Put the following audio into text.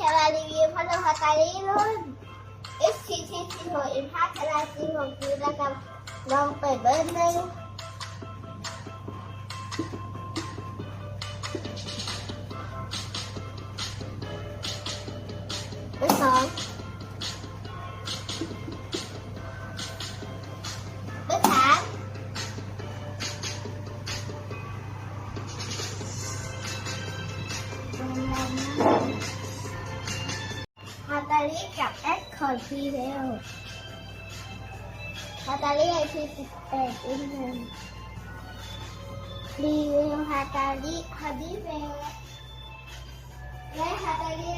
จะมารีวิวพัดลมฮาตาลีรุ่น STT 4 M 5ชลาซีของคือแล้วก็ลองเปิดเบอร์หนึ่งเบอร์สองาตาลีกับแอดคอร์ทีเวลฮาตาลีไอพีสิบแปดอินหนึ่งรีวิวฮาตาลีฮาดีเวลและฮาตาลีและฮาตอรี่